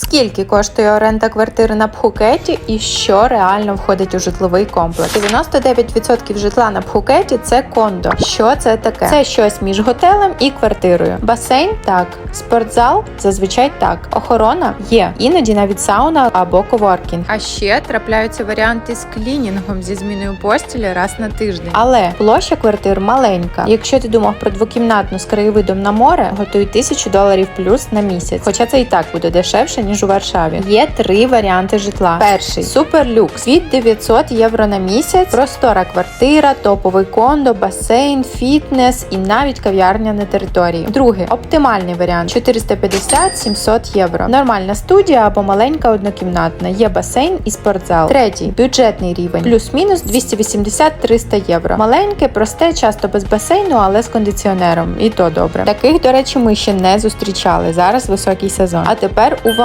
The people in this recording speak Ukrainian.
Скільки коштує оренда квартири на Пхукеті і що реально входить у житловий комплекс? 99% житла на Пхукеті це кондо. Що це таке? Це щось між готелем і квартирою. Басейн так, спортзал зазвичай так. Охорона є, іноді навіть сауна або коворкінг. А ще трапляються варіанти з клінінгом зі зміною постілі раз на тиждень. Але площа квартир маленька. Якщо ти думав про двокімнатну з краєвидом на море, готуй тисячу доларів плюс на місяць. Хоча це і так буде дешевше ніж у Варшаві. Є три варіанти житла. Перший суперлюкс від 900 євро на місяць, простора квартира, топовий кондо, басейн, фітнес і навіть кав'ярня на території. Другий оптимальний варіант 450-700 євро. Нормальна студія або маленька однокімнатна. Є басейн і спортзал. Третій бюджетний рівень плюс-мінус 280-300 євро. Маленьке, просте, часто без басейну, але з кондиціонером. І то добре. Таких, до речі, ми ще не зустрічали. Зараз високий сезон. А тепер увага!